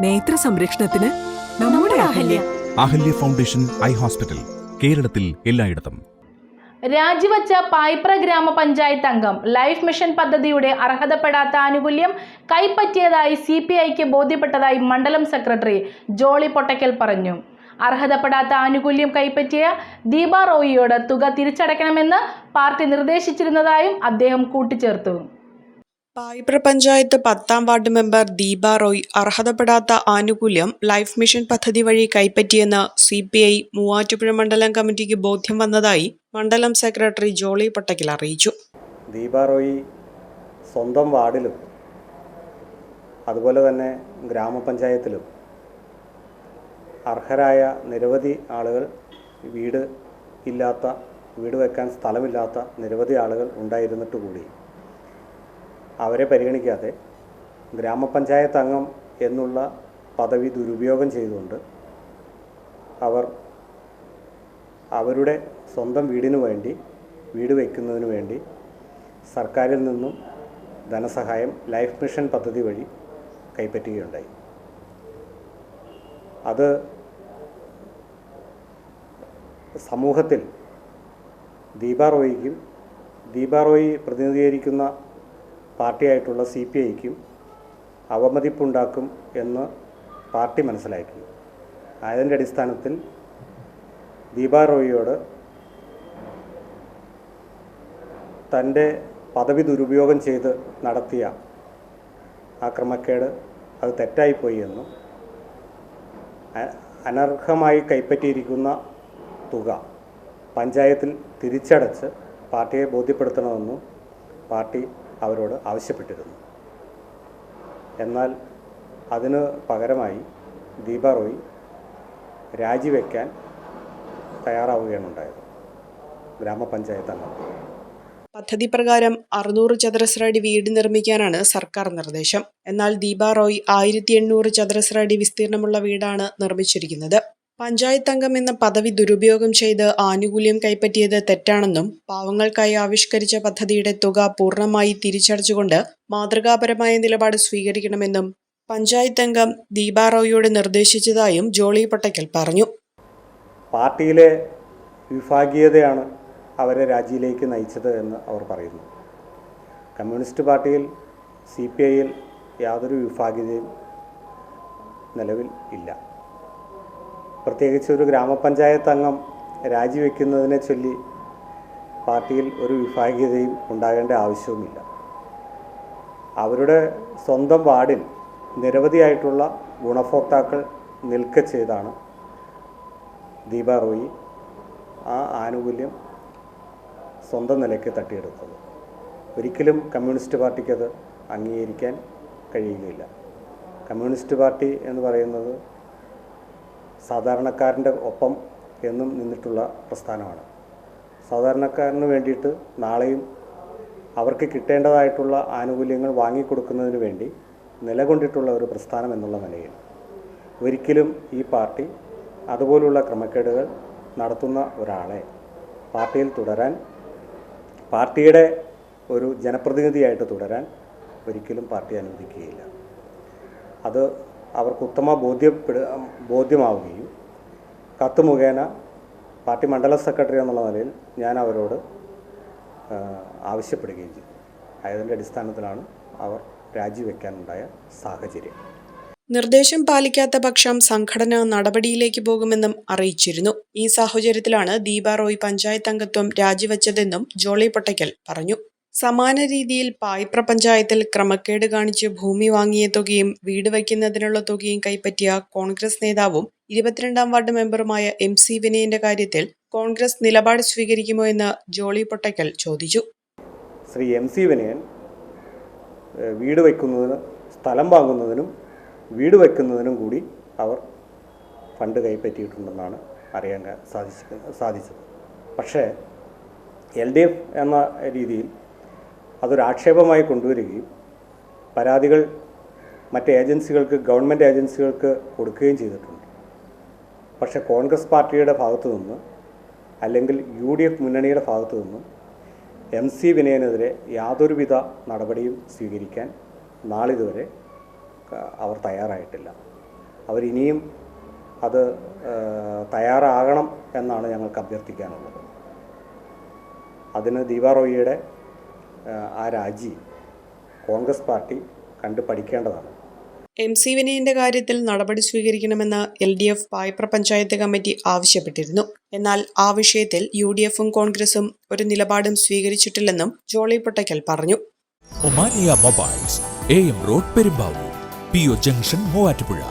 നേത്ര സംരക്ഷണത്തിന് നമ്മുടെ Ahalya. Ahalya foundation eye hospital കേരളത്തിൽ എല്ലായിടത്തും. രാജിവച്ച പായ്പ്ര ഗ്രാമപഞ്ചായത്ത് അംഗം ലൈഫ് മിഷൻ പദ്ധതിയുടെ അർഹതപ്പെടാത്ത ആനുകൂല്യം കൈപ്പറ്റിയതായി സി പി ഐക്ക് ബോധ്യപ്പെട്ടതായി മണ്ഡലം സെക്രട്ടറി ജോളി പൊട്ടക്കൽ പറഞ്ഞു. അർഹതപ്പെടാത്ത ആനുകൂല്യം കൈപ്പറ്റിയ ദീപ റോയിയോട് തുക തിരിച്ചടയ്ക്കണമെന്ന് പാർട്ടി നിർദ്ദേശിച്ചിരുന്നതായും അദ്ദേഹം കൂട്ടിച്ചേർത്തു. പായിപ്ര പഞ്ചായത്ത് പത്താം വാർഡ് മെമ്പർ ദീപ റോയ് അർഹതപ്പെടാത്ത ആനുകൂല്യം ലൈഫ് മിഷൻ പദ്ധതി വഴി കൈപ്പറ്റിയെന്ന് സി പി ഐ മൂവാറ്റുപുഴ മണ്ഡലം കമ്മിറ്റിക്ക് ബോധ്യം വന്നതായി മണ്ഡലം സെക്രട്ടറി ജോളി പട്ടക്കിൽ അറിയിച്ചു. ദീപ റോയി സ്വന്തം വാർഡിലും അതുപോലെ തന്നെ ഗ്രാമപഞ്ചായത്തിലും അർഹരായ നിരവധി ആളുകൾ വീട് ഇല്ലാത്ത വീട് വെക്കാൻ സ്ഥലമില്ലാത്ത നിരവധി ആളുകൾ ഉണ്ടായിരുന്നിട്ട് കൂടി അവരെ പരിഗണിക്കാതെ ഗ്രാമപഞ്ചായത്ത് അംഗം എന്നുള്ള പദവി ദുരുപയോഗം ചെയ്തുകൊണ്ട് അവർ അവരുടെ സ്വന്തം വീടിനു വേണ്ടി വീട് വയ്ക്കുന്നതിന് വേണ്ടി സർക്കാരിൽ നിന്നും ധനസഹായം ലൈഫ് മിഷൻ പദ്ധതി വഴി കൈപ്പറ്റുകയുണ്ടായി. അത് സമൂഹത്തിൽ ദീപാറോയിക്കും ദീപാറോയി പ്രതിനിധീകരിക്കുന്ന പാർട്ടിയായിട്ടുള്ള സി പി ഐക്കും അവമതിപ്പുണ്ടാക്കും എന്ന് പാർട്ടി മനസ്സിലാക്കി. അതിന്റെ അടിസ്ഥാനത്തിൽ ദീപാ റോയിയോട് തന്റെ പദവി ദുരുപയോഗം ചെയ്ത് നടത്തിയ ആക്രമക്കേട് ക്രമക്കേട് അത് തെറ്റായിപ്പോയി എന്നും അനർഹമായി കൈപ്പറ്റിയിരിക്കുന്ന തുക പഞ്ചായത്തിൽ തിരിച്ചടച്ച് പാർട്ടിയെ ബോധ്യപ്പെടുത്തണമെന്നും പാർട്ടി അവരോട് ആവശ്യപ്പെട്ടിരുന്നു. എന്നാൽ അതിന് പകരമായി ദീപ റോയ് രാജിവെക്കാൻ തയ്യാറാവുകയാണ് ഉണ്ടായത് ഗ്രാമപഞ്ചായത്ത് അംഗം. പദ്ധതി പ്രകാരം അറുന്നൂറ് ചതുരശ്ര അടി വീട് നിർമ്മിക്കാനാണ് സർക്കാർ നിർദ്ദേശം. എന്നാൽ ദീപ റോയ് ആയിരത്തി എണ്ണൂറ് ചതുരശ്ര അടി വിസ്തീർണമുള്ള വീടാണ് നിർമ്മിച്ചിരിക്കുന്നത്. പഞ്ചായത്ത് അംഗം എന്ന പദവി ദുരുപയോഗം ചെയ്ത് ആനുകൂല്യം കൈപ്പറ്റിയത് തെറ്റാണെന്നും പാവങ്ങൾക്കായി ആവിഷ്കരിച്ച പദ്ധതിയുടെ തുക പൂർണമായി തിരിച്ചടച്ചുകൊണ്ട് മാതൃകാപരമായ നിലപാട് സ്വീകരിക്കണമെന്നും പഞ്ചായത്ത് അംഗം ദീപാറോയിയോട് നിർദ്ദേശിച്ചതായും ജോളി പട്ടക്കൽ പറഞ്ഞു. പാർട്ടിയിലെ വിഭാഗീയതയാണ് അവരെ രാജിയിലേക്ക് നയിച്ചത് എന്ന് അവർ പറയുന്നു. കമ്മ്യൂണിസ്റ്റ് പാർട്ടിയിൽ സി പി ഐയിൽ യാതൊരു വിഭാഗീയതയും നിലവിൽ ഇല്ല. പ്രത്യേകിച്ച് ഒരു ഗ്രാമപഞ്ചായത്ത് അംഗം രാജിവെക്കുന്നതിനെ ചൊല്ലി പാർട്ടിയിൽ ഒരു വിഭാഗീയതയും ഉണ്ടാകേണ്ട ആവശ്യവുമില്ല. അവരുടെ സ്വന്തം വാർഡിൽ നിരവധിയായിട്ടുള്ള ഗുണഭോക്താക്കൾ നിൽക്ക ചെയ്താണ് ദീപ റോയി ആ ആനുകൂല്യം സ്വന്തം നിലയ്ക്ക് തട്ടിയെടുത്തത്. ഒരിക്കലും കമ്മ്യൂണിസ്റ്റ് പാർട്ടിക്കത് അംഗീകരിക്കാൻ കഴിയുകയില്ല. കമ്മ്യൂണിസ്റ്റ് പാർട്ടി എന്ന് പറയുന്നത് സാധാരണക്കാരന്റെ ഒപ്പം എന്നും നിന്നിട്ടുള്ള പ്രസ്ഥാനമാണ്. സാധാരണക്കാരന് വേണ്ടിയിട്ട് നാളെയും അവർക്ക് കിട്ടേണ്ടതായിട്ടുള്ള ആനുകൂല്യങ്ങൾ വാങ്ങിക്കൊടുക്കുന്നതിന് വേണ്ടി നിലകൊണ്ടിട്ടുള്ള ഒരു പ്രസ്ഥാനം എന്നുള്ള നിലയിൽ ഒരിക്കലും ഈ പാർട്ടി അതുപോലുള്ള ക്രമക്കേടുകൾ നടത്തുന്ന ഒരാളെ പാർട്ടിയിൽ തുടരാൻ പാർട്ടിയുടെ ഒരു ജനപ്രതിനിധിയായിട്ട് തുടരാൻ ഒരിക്കലും പാർട്ടി അനുവദിക്കുകയില്ല. അത് അവർക്ക് ഉത്തമ ബോധ്യപ്പെടു ബോധ്യമാവുകയും കത്ത് മുഖേന പാർട്ടി മണ്ഡല സെക്രട്ടറി എന്നുള്ള നിലയിൽ ഞാൻ അവരോട് ആവശ്യപ്പെടുകയും ചെയ്തു. അതിന്റെ അടിസ്ഥാനത്തിലാണ് അവർ രാജിവെക്കാനുണ്ടായ സാഹചര്യം. നിർദ്ദേശം പാലിക്കാത്ത പക്ഷം സംഘടന നടപടിയിലേക്ക് പോകുമെന്നും അറിയിച്ചിരുന്നു. ഈ സാഹചര്യത്തിലാണ് ദീപാ റോയ് പഞ്ചായത്ത് അംഗത്വം രാജിവെച്ചതെന്നും ജോളി പൊട്ടയ്ക്കൽ പറഞ്ഞു. സമാന രീതിയിൽ പായ്പ്ര പഞ്ചായത്തിൽ ക്രമക്കേട് കാണിച്ച് ഭൂമി വാങ്ങിയ തുകയും വീട് വയ്ക്കുന്നതിനുള്ള തുകയും കൈപ്പറ്റിയ കോൺഗ്രസ് നേതാവും ഇരുപത്തിരണ്ടാം വാർഡ് മെമ്പറുമായ എം സി വിനയന്റെ കാര്യത്തിൽ കോൺഗ്രസ് നിലപാട് സ്വീകരിക്കുമോ എന്ന് ജോളി പൊട്ടയ്ക്കൽ ചോദിച്ചു. ശ്രീ എം സി വിനയൻ വീട് വയ്ക്കുന്നതിന് സ്ഥലം വാങ്ങുന്നതിനും വീട് വയ്ക്കുന്നതിനും കൂടി അവർ ഫണ്ട് കൈപ്പറ്റിയിട്ടുണ്ടെന്നാണ് അറിയാൻ ക- സാധിച്ച സാധിച്ചത്. പക്ഷേ എൽ ഡി എഫ് എന്ന രീതിയിൽ അതൊരു ആക്ഷേപമായി കൊണ്ടുവരികയും പരാതികൾ മറ്റ് ഏജൻസികൾക്ക് ഗവൺമെന്റ് ഏജൻസികൾക്ക് കൊടുക്കുകയും ചെയ്തിട്ടുണ്ട്. പക്ഷേ കോൺഗ്രസ് പാർട്ടിയുടെ ഭാഗത്തു നിന്ന് അല്ലെങ്കിൽ യു ഡി എഫ് മുന്നണിയുടെ ഭാഗത്തു നിന്നും എം സി വിനയനെതിരെ യാതൊരുവിധ നടപടിയും സ്വീകരിക്കാൻ നാളിതുവരെ അവർ തയ്യാറായിട്ടില്ല. അവരിനിയും അത് തയ്യാറാകണം എന്നാണ് ഞങ്ങൾക്ക് അഭ്യർത്ഥിക്കാനുള്ളത്. അതിന് ദീപ റോയിയുടെ ഏഹ്, ആ രാജി കോൺഗ്രസ് പാർട്ടി കണ്ടു പഠിക്കേണ്ടതാണ്. എം സി വിനയന്റെ കാര്യത്തിൽ നടപടി സ്വീകരിക്കണമെന്ന് L D F Payipra panchayat committee ആവശ്യപ്പെട്ടിരുന്നു. എന്നാൽ ആ വിഷയത്തിൽ യു ഡി എഫും കോൺഗ്രസും ഒരു നിലപാടും സ്വീകരിച്ചിട്ടില്ലെന്നും ജോളി പൊട്ടയ്ക്കൽ പറഞ്ഞു. Omania mobiles A M road Perumbavoor P O junction Muvattupuzha.